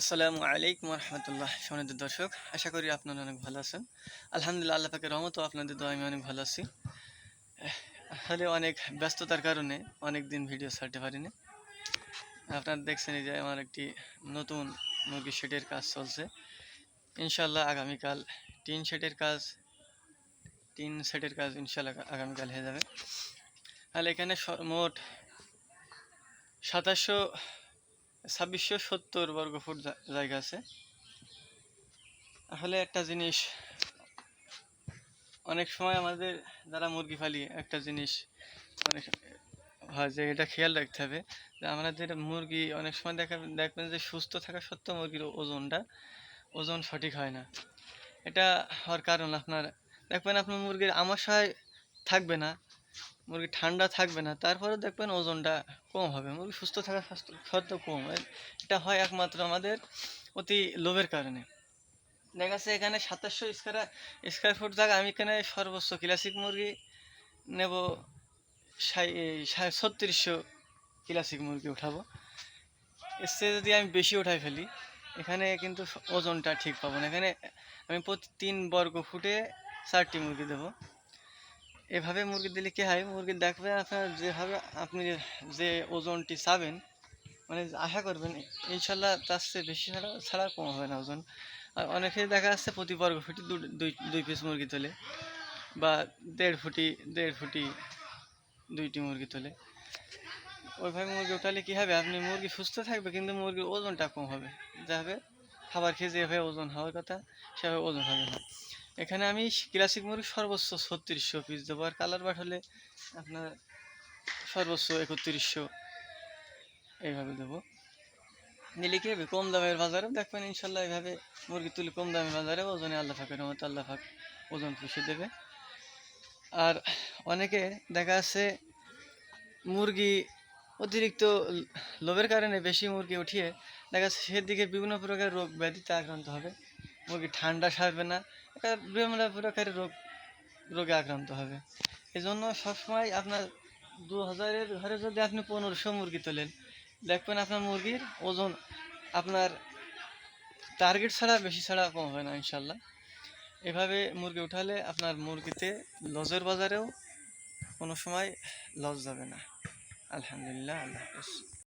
আসসালামু আলাইকুম রহমতুল্লাহ সমিত দর্শক, আশা করি আপনারা অনেক ভালো আছেন। আলহামদুলিল্লাহ, আল্লাহ পাকের রহমত আপনাদের দোয়া আমি অনেক ভালো আছি। আসলে অনেক ব্যস্ততার কারণে অনেক দিন ভিডিও ছাড়তে পারিনি। আপনারা দেখছেন যে আমার একটি নতুন মুরগি শেডের কাজ চলছে। ইনশাল্লাহ আগামীকাল টিন শেডের কাজ, টিন সেটের কাজ ইনশাল্লাহ আগামীকাল হয়ে যাবে। তাহলে এখানে মোট সাতাশশো ছাব্বিশশো সত্তর বর্গ ফুট জায়গা আছে। আসলে একটা জিনিস, অনেক সময় আমাদের যারা মুরগি পালি, একটা জিনিস অনেক হয় যে এটা খেয়াল রাখতে হবে যে আমাদের মুরগি অনেক সময় দেখা দেখবেন যে সুস্থ থাকা সত্ত্বেও মুরগির ওজনটা, ওজন সঠিক হয় না। এটা হওয়ার কারণ আপনার, দেখবেন আপনার মুরগির আমাশয় থাকবে না মুরগি ঠান্ডা থাকবে না, তারপরে দেখবেন ওজনটা কম হবে। মুরগি সুস্থ থাকা স্বাস্থ্য কম। এটা হয় একমাত্র আমাদের অতি লোভের কারণে। দেখা যাচ্ছে এখানে সাতাশশো স্কোয়ার স্কোয়ার ফুট জায়গা, আমি এখানে সর্বোচ্চ ক্লাসিক মুরগি নেব ছত্রিশশো ক্লাসিক মুরগি উঠাবো। চেয়ে যদি আমি বেশি উঠাই ফেলি, এখানে কিন্তু ওজনটা ঠিক পাবো না। এখানে আমি প্রতি তিন বর্গ ফুটে চারটি মুরগি দেবো। এভাবে মুরগি দিলে কি হয়? মুরগি দেখবে আপনার যেভাবে আপনি যে ওজনটি চাবেন মানে আশা করবেন, ইনশাল্লাহ তার চেয়ে বেশি ছাড়া ছাড়া কম হবে না ওজন। আর অনেকে দেখা যাচ্ছে প্রতি বর্গ ফুটি দুই দুই পিস মুরগি তোলে বা দেড় ফুটি দেড় ফুটি দুইটি মুরগি তোলে। ওইভাবে মুরগি উঠালে কী হবে? আপনি মুরগি সুস্থ থাকবে, কিন্তু মুরগির ওজনটা কম হবে। যা হবে খাবার খেয়ে যেভাবে ওজন হওয়ার কথা, সেভাবে ওজন হবে না। এখানে আমি ক্লাসিক মুরগি সর্বোচ্চ ছত্রিশশো পিস দেবো। আর কালার বাট হলে আপনার সর্বোচ্চ একত্রিশশো এইভাবে দেবো। নিলে কি হবে কম দামের বাজারে দেখবেন, ইনশাল্লাহ এইভাবে মুরগি তুলে কম দামের বাজারে ওজনে আল্লাহ ফাঁকের মতো আল্লাহ ফাঁক ওজন পুষে দেবে। আর অনেকে দেখা যাচ্ছে মুরগি অতিরিক্ত লোভের কারণে বেশি মুরগি উঠিয়ে দেখা যাচ্ছে সেদিকে বিভিন্ন প্রকার রোগ ব্যাধিতে আক্রান্ত হবে। মুরগি ঠান্ডা সারবে না বিভিন্ন প্রকারের রোগ, রোগে আক্রান্ত হবে। এই জন্য সবসময় আপনার দু হাজারের ঘরে যদি আপনি পনেরোশো মুরগি তোলেন, দেখবেন আপনার মুরগির ওজন আপনার টার্গেট ছাড়া বেশি ছাড়া কম হবে না, ইনশাল্লাহ। এভাবে মুরগি উঠালে আপনার মুরগিতে লজের বাজারেও কোনো সময় লস যাবে না। আলহামদুলিল্লাহ, আল্লাহ হাফেজ।